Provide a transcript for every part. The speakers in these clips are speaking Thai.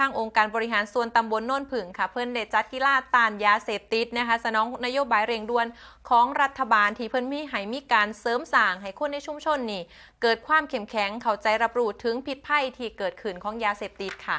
ทางองค์การบริหารส่วนตำบลโน่นผึ่งค่ะ เพื่อนเดจัดกีฬาตานยาเสพติดนะคะสนองนโยบายเร่งด่วนของรัฐบาลที่เพื่อนมีให้มีการเสริมสร้างให้คนในชุมชนนี่ เกิดความเข้มแข็งเข้าใจรับรู้ถึงผิดภัยที่เกิดขึ้นของยาเสพติดค่ะ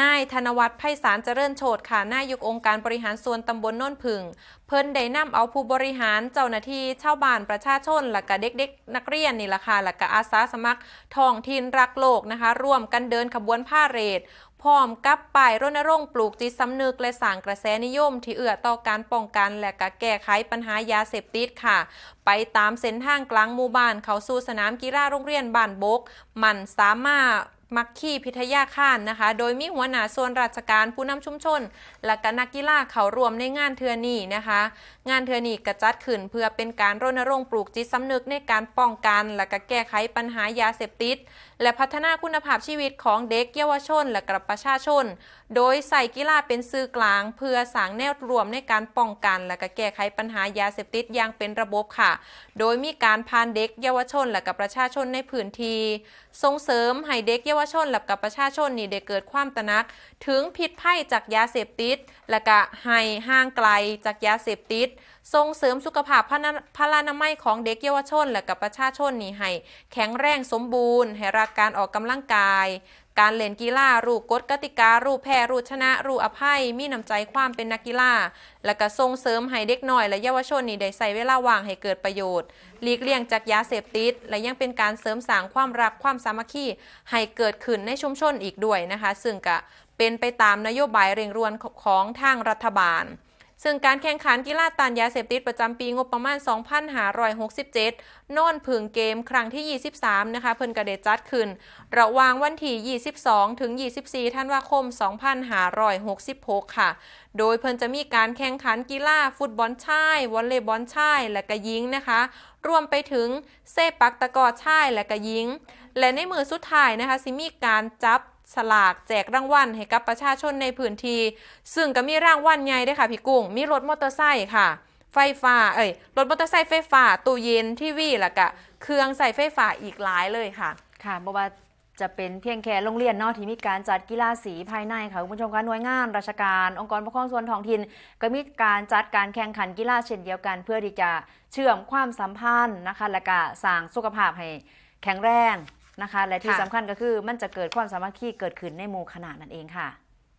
นายธนวัฒน์ไพศาลเจริญโฉดค่ะนายกองค์การบริหารส่วนตำบลโน่นผึ่งเพิ่นได้นำเอาผู้บริหารเจ้าหน้าที่ชาวบ้านประชาชนและก็เด็กๆ นักเรียนนี่ล่ะค่ะและก็อาสาสมัครท้องถิ่นรักโลกนะคะ ร่วมกันเดินขบวนผ้าเรดพร้อมกับป้ายรณรงค์ปลูกจิตสำนึกและสร้างกระแสนิยม ที่เอื้อต่อการป้องกันและกแก้ไขปัญหายาเสพติดค่ะ ไปตามเส้นทางกลางหมู่บ้านเขาสู่สนามกีฬาโรงเรียนบ้านบก มันสามารถ มักขี้พิทยาค่านนะคะ โดยมีหัวหน้าส่วนราชการผู้นำชุมชน และก็นักกีฬาเขารวมในงานเทือนี้นะคะ งานเทือนี้กระจัดขึ้นเพื่อเป็นการรณรงค์ปลูกจิตสำนึกในการป้องกัน และก็แก้ไขปัญหายาเสพติด และพัฒนาคุณภาพชีวิตของเด็กเยาวชน และกับประชาชน โดยใส่กีฬาเป็นสื่อกลาง เพื่อสางแนวรวมในการป้องกัน และก็แก้ไขปัญหายาเสพติดอย่างเป็นระบบค่ะ โดยมีการพานเด็กเยาวชน และกับประชาชนในพื้นที่ส่งเสริมให้เด็กเยาวชนและกับประชาชนนี่ได้เกิดความตระหนัก ถึงพิษภัยจากยาเสพติด และก็ให้ห่างไกลจากยาเสพติดส่งเสริมสุขภาพพาพลานามัยของเด็กเยาวชน และกับประชาชนนี่ให้แข็งแรงสมบูรณ์ ให้รักการออกกำลังกาย การเล่นกีฬารูปกฎกติการูปแพ้รูปชนะ รูปอภัย มีน้ำใจความเป็นนักกีฬา และก็ส่งเสริมให้เด็กน้อยและเยาวชนนี่ได้ใส่เวลาว่างให้เกิดประโยชน์หลีกเลี่ยงจากยาเสพติด และยังเป็นการเสริมสร้างความรักความสามัคคีให้เกิดขึ้นในชุมชนอีกด้วยนะคะ ซึ่งก็เป็นไปตามนโยบายเร่งด่วนของทางรัฐบาล ซึ่งการแข่งขันกีฬาต้านยาเสพติดประจำปีงบประมาณ 2567น่นผึ่งเกมครั้งที่ 23 นะคะ เพิ่นกระเดจัดขึ้น ระหว่างวันที่ 22 ถึง 24 ธันวาคม 2566 ค่ะ โดยเพิ่นจะมีการแข่งขันกีฬาฟุตบอลชายวอลเลย์บอลชาย และก็ยิงนะคะ รวมไปถึงเซปักตะกอชายและก็ยิง และในมือสุดท้ายนะคะสิมีการจับ สลากแจกรางวัลให้กับประชาชนในพื้นที่ซึ่งก็มีรางวัลใหญ่ด้วยค่ะพี่กุ้ง มีรถมอเตอร์ไซค์ค่ะ ไฟฟ้า เอ้ย รถมอเตอร์ไซค์ไฟฟ้า ตู้เย็นทีวีแล้วก็เครื่องใส่ไฟฟ้าอีกหลายเลยค่ะ ค่ะบอกว่าจะเป็นเพียงแค่โรงเรียนนอกที่มีการจัดกีฬาสีภายในค่ะคุณผู้ชมคะหน่วยงานราชการ องค์กรปกครองส่วนท้องถิ่นก็มีการจัดการแข่งขันกีฬาเช่นเดียวกัน เพื่อที่จะเชื่อมความสัมพันธ์นะคะ และก็สร้างสุขภาพให้แข็งแรง นะคะ และที่ค่ะสำคัญก็คือมันจะเกิดความสามัคคีเกิดขึ้นในหมู่ขนาดนั่นเองค่ะ